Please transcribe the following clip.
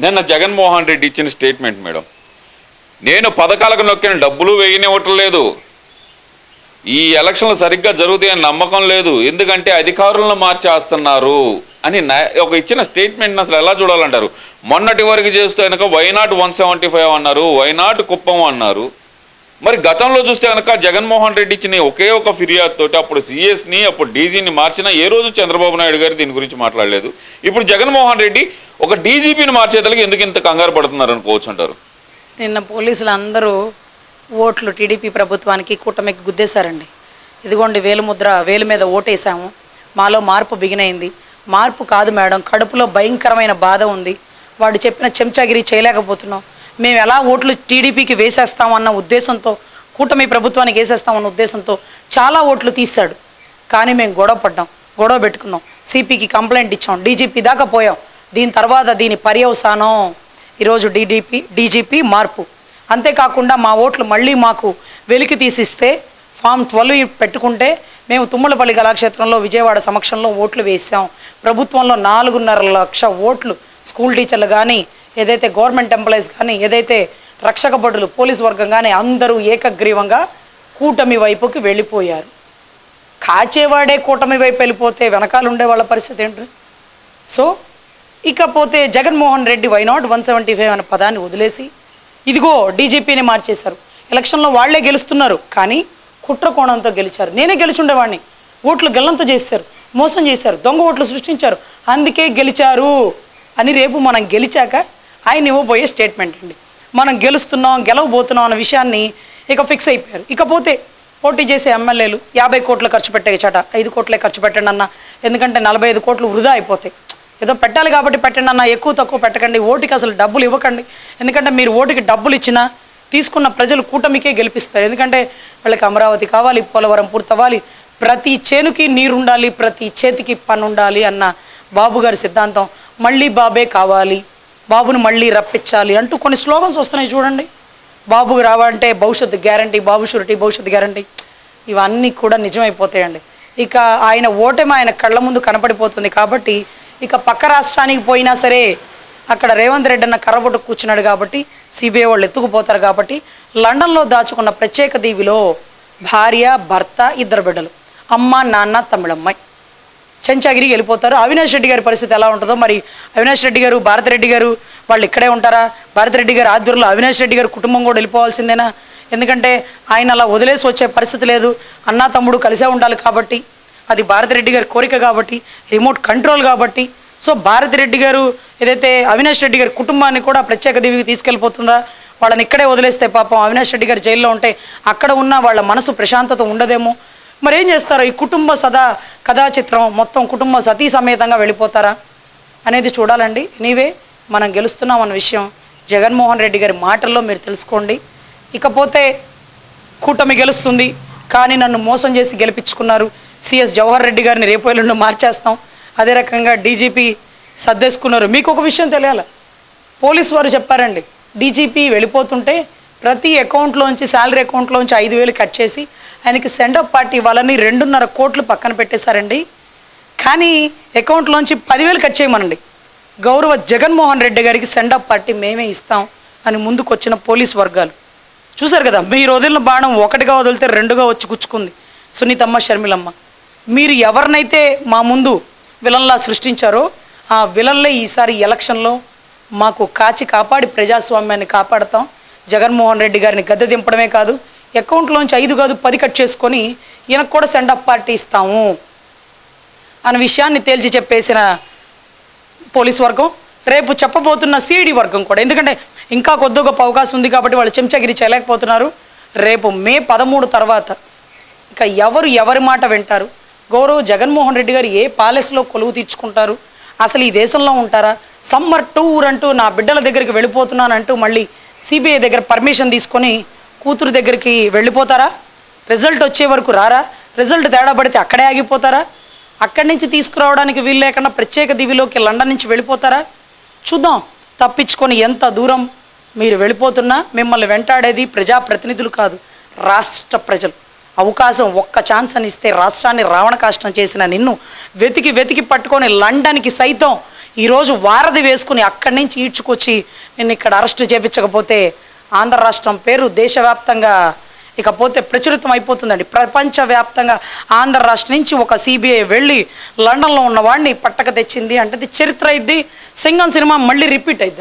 నిన్న జగన్మోహన్ రెడ్డి ఇచ్చిన statement madam. నేను పథకాలకు నొక్కిన డబ్బులు వేయనివ్వటం లేదు. ఈ ఎలక్షన్లు సరిగ్గా జరుగుతాయని నమ్మకం లేదు. ఎందుకంటే అధికారులను మార్చేస్తున్నారు అని నా- ఒక ఇచ్చిన స్టేట్మెంట్ అసలు ఎలా చూడాలంటారు? మొన్నటి వరకు చేస్తే కనుక why not one seventy five అన్నారు వైనాట్ కుప్పం అన్నారు. మరి గతంలో చూస్తే కనుక జగన్మోహన్ రెడ్డి ఇచ్చిన ఒకే ఒక ఫిర్యాదు తోటి అప్పుడు సిఎస్ని అప్పుడు డీజీని మార్చినా ఏ రోజు చంద్రబాబు నాయుడు గారు దీని గురించి మాట్లాడలేదు. ఇప్పుడు జగన్మోహన్ రెడ్డి ఒక డీజీపీని మార్చేతలకి ఎందుకు ఇంత కంగారు పడుతున్నారు అనుకోవచ్చు అంటారు? నిన్న పోలీసులు అందరూ ఓట్లు టీడీపీ ప్రభుత్వానికి కూటమికి గుద్దేశారండి. ఇదిగోండి వేలుముద్ర వేలు మీద ఓటేసాము మాలో మార్పు బిగినైంది. మార్పు కాదు మేడం కడుపులో భయంకరమైన బాధ ఉంది. వాడు చెప్పిన చెంచాగిరి చేయలేకపోతున్నాం. మేము ఎలా ఓట్లు టీడీపీకి వేసేస్తామన్న ఉద్దేశంతో కూటమి ప్రభుత్వానికి వేసేస్తామన్న ఉద్దేశంతో చాలా ఓట్లు తీశాడు. కానీ మేము గొడవ పడ్డాం గొడవ పెట్టుకున్నాం. సిపికి కంప్లైంట్ ఇచ్చాం డీజీపీ దాకా పోయాం. దీని తర్వాత దీని పర్యవసానం ఈరోజు డీడీపీ డీజీపీ మార్పు. అంతేకాకుండా మా ఓట్లు మళ్ళీ మాకు వెలికి తీసిస్తే ఫామ్ ట్వెల్వ్ పెట్టుకుంటే మేము తుమ్మలపల్లి కళాక్షేత్రంలో విజయవాడ సమక్షంలో ఓట్లు వేసాం ప్రభుత్వంలో నాలుగున్నర లక్ష ఓట్లు స్కూల్ టీచర్లు కానీ ఏదైతే గవర్నమెంట్ ఎంప్లాయీస్ కానీ ఏదైతే రక్షక భటులు పోలీస్ వర్గం కానీ అందరూ ఏకగ్రీవంగా కూటమి వైపుకి వెళ్ళిపోయారు. కాచేవాడే కూటమి వైపు వెళ్ళిపోతే వెనకాల ఉండే వాళ్ళ పరిస్థితి ఏంటి సో ఇకపోతే Jaganmohan Reddy why not one seventy five అనే పదాన్ని వదిలేసి ఇదిగో డీజీపీని మార్చేశారు. ఎలక్షన్లో వాళ్ళే గెలుస్తున్నారు కానీ కుట్ర కోణంతో గెలిచారు. నేనే గెలుచుండేవాడిని ఓట్లు గల్లంతో చేశారు మోసం చేశారు దొంగ ఓట్లు సృష్టించారు. అందుకే గెలిచారు అని రేపు మనం గెలిచాక ఆయన ఇవ్వబోయే స్టేట్మెంట్ అండి. మనం గెలుస్తున్నాం గెలవబోతున్నాం అన్న విషయాన్ని ఇక ఫిక్స్ అయిపోయారు. ఇకపోతే పోటీ చేసే ఎమ్మెల్యేలు యాభై కోట్లు ఖర్చు పెట్టే చట ఐదు కోట్లే ఖర్చు పెట్టండి అన్న. ఎందుకంటే నలభై ఐదు కోట్లు వృధా అయిపోతాయి. ఏదో పెట్టాలి కాబట్టి పెట్టండి అన్న ఎక్కువ తక్కువ పెట్టకండి. ఓటుకి అసలు డబ్బులు ఇవ్వకండి. ఎందుకంటే మీరు ఓటుకి డబ్బులు ఇచ్చినా తీసుకున్న ప్రజలు కూటమికే గెలిపిస్తారు. ఎందుకంటే వాళ్ళకి అమరావతి కావాలి పోలవరం పూర్తవ్వాలి. ప్రతి చేనుకి నీరు ఉండాలి ప్రతి చేతికి పని ఉండాలి అన్న బాబు గారి సిద్ధాంతం. మళ్ళీ బాబే కావాలి బాబును మళ్ళీ రప్పించాలి అంటూ కొన్ని స్లోగన్స్ వస్తున్నాయి చూడండి. బాబుకు రావాలంటే భవిష్యత్తు గ్యారంటీ బాబు షూరిటీ భవిష్యత్తు గ్యారంటీ. ఇవన్నీ కూడా నిజమైపోతాయండి. ఇక ఆయన ఓటమి ఆయన కళ్ళ ముందు కనపడిపోతుంది కాబట్టి ఇక పక్క రాష్ట్రానికి పోయినా సరే అక్కడ రేవంత్ రెడ్డి అన్న కర్రబొట్టు కూర్చున్నాడు కాబట్టి సిబిఐ వాళ్ళు ఎత్తుకుపోతారు కాబట్టి లండన్లో దాచుకున్న ప్రత్యేక దీవిలో భార్య భర్త ఇద్దరు బిడ్డలు. అమ్మ నాన్న తమిళమ్మాయి చెంచాగిరికి వెళ్ళిపోతారు. అవినాష్ రెడ్డి గారి పరిస్థితి ఎలా ఉంటుందో మరి అవినాష్ రెడ్డి గారు భారతిరెడ్డి గారు వాళ్ళు ఇక్కడే ఉంటారా? భారతిరెడ్డి గారు ఆధ్వర్యంలో అవినాష్ రెడ్డి గారు కుటుంబం కూడా వెళ్ళిపోవాల్సిందేనా? ఎందుకంటే ఆయన అలా వదిలేసి వచ్చే పరిస్థితి లేదు. అన్నా తమ్ముడు కలిసే ఉండాలి కాబట్టి అది భారతిరెడ్డి గారి కోరిక కాబట్టి రిమోట్ కంట్రోల్ కాబట్టి. సో భారతిరెడ్డి గారు ఏదైతే అవినాష్ రెడ్డి గారి కుటుంబాన్ని కూడా ప్రత్యేక దీవికి తీసుకెళ్ళిపోతుందా? వాళ్ళని ఇక్కడే వదిలేస్తే పాపం అవినాష్ రెడ్డి గారు జైల్లో ఉంటే అక్కడ ఉన్న వాళ్ళ మనసు ప్రశాంతత ఉండదేమో? మరి ఏం చేస్తారో? ఈ కుటుంబ సదా కథా చిత్రం మొత్తం కుటుంబ సతీ సమేతంగా వెళ్ళిపోతారా? అనేది చూడాలండి. నీవే మనం గెలుస్తున్నాం అన్న విషయం జగన్మోహన్ రెడ్డి గారి మాటల్లో మీరు తెలుసుకోండి. ఇకపోతే కూటమి గెలుస్తుంది కానీ నన్ను మోసం చేసి గెలిపించుకున్నారు. సిఎస్ జవహర్ రెడ్డి గారిని రేపు ఎల్లుండి మార్చేస్తాం. అదే రకంగా డీజీపీ సర్దేసుకున్నారు. మీకు ఒక విషయం తెలియాలి? పోలీస్ వారు చెప్పారండి డీజీపీ వెళ్ళిపోతుంటే ప్రతి అకౌంట్లోంచి శాలరీ అకౌంట్లోంచి ఐదు వేలు కట్ చేసి ఆయనకి సెండప్ పార్టీ వాళ్ళని రెండున్నర కోట్లు పక్కన పెట్టేశారండి. కానీ అకౌంట్లోంచి పదివేలు కట్ చేయమనండి. గౌరవ జగన్మోహన్ రెడ్డి గారికి సెండప్ పార్టీ మేమే ఇస్తాం అని ముందుకొచ్చిన పోలీస్ వర్గాలు. చూశారు కదా మీరు వదిలిన బాణం ఒకటిగా వదిలితే రెండుగా వచ్చి గుచ్చుకుంది సునీతమ్మ షర్మిలమ్మ. మీరు ఎవరినైతే మా ముందు విలన్లా సృష్టించారో ఆ విలన్లే ఈసారి ఎలక్షన్లో మాకు కాచి కాపాడి ప్రజాస్వామ్యాన్ని కాపాడతాం. జగన్మోహన్ రెడ్డి గారిని గద్దె దింపడమే కాదు అకౌంట్లోంచి ఐదు కాదు పది కట్ చేసుకొని ఈయనకు కూడా సెండ్ ఆఫ్ పార్టీ ఇస్తాము అన్న విషయాన్ని తేల్చి చెప్పేసిన పోలీస్ వర్గం రేపు చెప్పబోతున్న సిఐడి వర్గం కూడా. ఎందుకంటే ఇంకా కొద్ది గొప్ప అవకాశం ఉంది కాబట్టి వాళ్ళు చెంచగిరి చేయలేకపోతున్నారు. రేపు మే పదమూడు తర్వాత ఇంకా ఎవరు ఎవరి మాట వింటారు? గౌరవ్ జగన్మోహన్ రెడ్డి గారు ఏ ప్యాలెస్లో కొలువు తీర్చుకుంటారు? అసలు ఈ దేశంలో ఉంటారా? సమ్మర్ టూర్ అంటూ నా బిడ్డల దగ్గరికి వెళ్ళిపోతున్నానంటూ మళ్ళీ సిబిఐ దగ్గర పర్మిషన్ తీసుకొని కూతురు దగ్గరికి వెళ్ళిపోతారా? రిజల్ట్ వచ్చే వరకు రారా? రిజల్ట్ తేడా పడితే అక్కడే ఆగిపోతారా? అక్కడి నుంచి తీసుకురావడానికి వీలు లేకుండా ప్రత్యేక దివిలోకి లండన్ నుంచి వెళ్ళిపోతారా? చూద్దాం. తప్పించుకొని ఎంత దూరం మీరు వెళ్ళిపోతున్నా మిమ్మల్ని వెంటాడేది ప్రజాప్రతినిధులు కాదు రాష్ట్ర ప్రజలు. అవకాశం ఒక్క ఛాన్స్ అని ఇస్తే రాష్ట్రాన్ని రావణ కాష్టం చేసిన నిన్ను వెతికి వెతికి పట్టుకొని లండన్కి సైతం ఈరోజు వారధి వేసుకుని అక్కడి నుంచి ఈడ్చుకొచ్చి నిన్ను ఇక్కడ అరెస్ట్ చేపించకపోతే ఆంధ్ర రాష్ట్రం పేరు దేశవ్యాప్తంగా ఇకపోతే ప్రచురితం అయిపోతుందండి. ప్రపంచవ్యాప్తంగా ఆంధ్ర రాష్ట్రం నుంచి ఒక సిబిఐ వెళ్ళి లండన్లో ఉన్న వాడిని పట్టక తెచ్చింది అంటే చరిత్ర అయింది. సింగం సినిమా మళ్ళీ రిపీట్ అయిద్దండి.